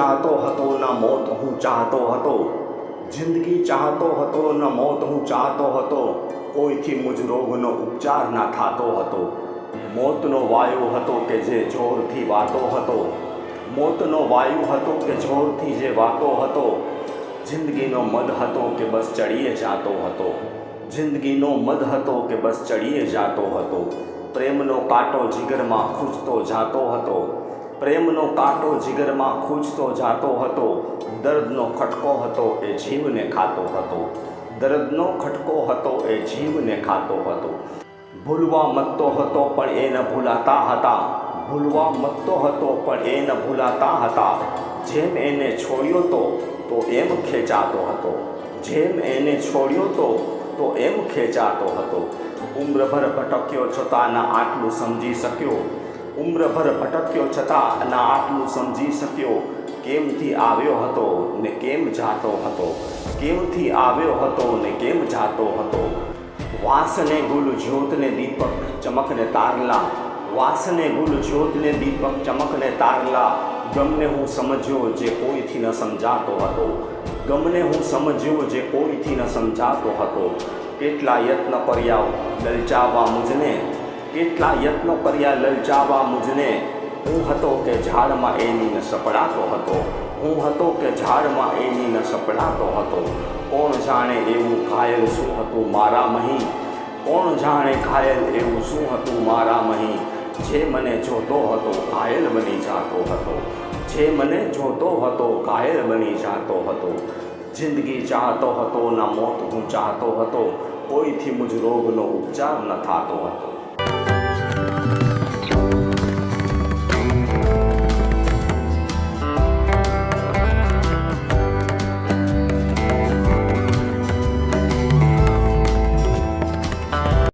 ચાહતો હતો ના મોત હું ચાહતો હતો જિંદગી ચાહતો હતો ના મોત હું ચાહતો હતો કોઈથી મુજ રોગનો ઉપચાર ના થતો હતો મોતનો વાયુ હતો કે જે જોરથી વાતો હતો મોતનો વાયુ હતો કે જોરથી જે વાતો હતો જિંદગીનો મદ હતો કે બસ ચડીએ જાતો હતો જિંદગીનો મદ હતો કે બસ ચડીએ જાતો હતો પ્રેમનો કાંટો જીગરમાં ખૂંચતો જાતો હતો પ્રેમનો કાંટો જીગરમાં ખૂંચતો જાતો હતો, દર્દનો ખટકો હતો એ જીવને ખાતો હતો. દર્દનો ખટકો હતો એ જીવને ખાતો હતો. ભૂલવા મતતો હતો પણ એ ન ભૂલાતા હતા. ભૂલવા મતતો હતો પણ એ ન ભૂલાતા હતા. જેમ એને છોડ્યો તો તો એમ ખેંચાતો હતો. જેમ એને છોડ્યો તો તો એમ ખેંચાતો હતો. ઉમ્રભર ભટક્યો છતાં ના આટલું સમજી શક્યો. ઉમ્રભર ભટક્યો છતાં ના આટલું સમજી શક્યો. કેમથી આવ્યો હતો ને કેમ જાતો હતો? કેમથી આવ્યો હતો ને કેમ જાતો હતો? વાસને ગુલ જ્યોતને દીપક ચમકને તારલા. વાસને ગુલ જ્યોતને દીપક ચમકને તારલા. ગમને હું સમજ્યો જે કોઈથી ન સમજાતો હતો. ગમને હું સમજ્યો જે કોઈથી ન સમજાતો હતો. કેટલા યત્ન કર્યા લલચાવવા મુજને કેટલા યત્નો કર્યા લલચાવા મુજને. હું હતો કે ઝાડમાં એની ન સપડાતો હતો. હું હતો કે ઝાડમાં એની ન સપડાતો હતો. કોણ જાણે એવું ઘાયલ શું હતું મારા મહી? કોણ જાણે ઘાયલ એવું શું હતું મારા મહી? જે મને જોતો હતો ઘાયલ બની જાતો હતો. જે મને જોતો હતો ઘાયલ બની જાતો હતો. જિંદગી ચાહતો હતો, ના મોત હું ચાહતો હતો. કોઈથી મુજ રોગનો ઉપચાર ન થતો હતો.